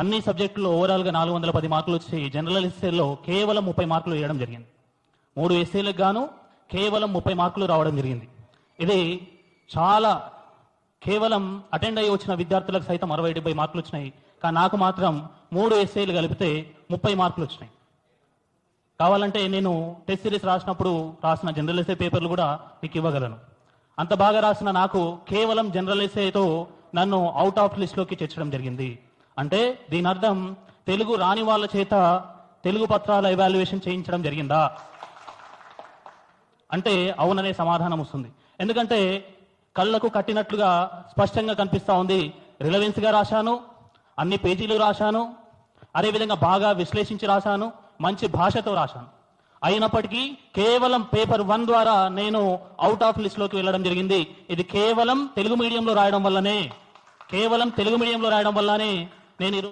అన్ని సబ్జెక్టులో ఓవరాల్గా నాలుగు వందల పది మార్కులు వచ్చి జనరల్ ఎస్ఏలో కేవలం ముప్పై మార్కులు వేయడం జరిగింది. మూడు ఎస్ఏలకు గాను కేవలం ముప్పై మార్కులు రావడం జరిగింది. ఇది చాలా కేవలం అటెండ్ అయ్యి వచ్చిన విద్యార్థులకు సైతం అరవై డెబ్బై మార్కులు వచ్చినాయి. కానీ నాకు మాత్రం మూడు ఎస్ఏలు కలిపితే ముప్పై మార్కులు వచ్చినాయి. కావాలంటే నేను టెస్ట్ సిరీస్ రాసినప్పుడు రాసిన జనరల్ ఎస్ఏ పేపర్లు కూడా మీకు ఇవ్వగలను. అంత బాగా రాసిన నాకు కేవలం జనరల్ ఎస్ఏతో నన్ను అవుట్ ఆఫ్ లిస్ట్లోకి చేర్చడం జరిగింది. అంటే దీని అర్థం తెలుగు రాని వాళ్ళ చేత తెలుగు పత్రాల ఎవాల్యుయేషన్ చేయించడం జరిగిందా? అంటే అవుననే సమాధానం వస్తుంది. ఎందుకంటే కళ్ళకు కట్టినట్లుగా స్పష్టంగా కనిపిస్తూ ఉంది. రిలవెన్స్గా రాశాను అన్ని పేజీలు రాశాను అదేవిధంగా బాగా విశ్లేషించి రాశాను మంచి భాషతో రాశాను. అయినప్పటికీ కేవలం పేపర్ వన్ ద్వారా నేను అవుట్ ఆఫ్ లిస్ట్లోకి వెళ్ళడం జరిగింది. ఇది కేవలం తెలుగు మీడియంలో రాయడం వల్లనే కేవలం తెలుగు మీడియంలో రాయడం వల్లనే నేను ఈరోజు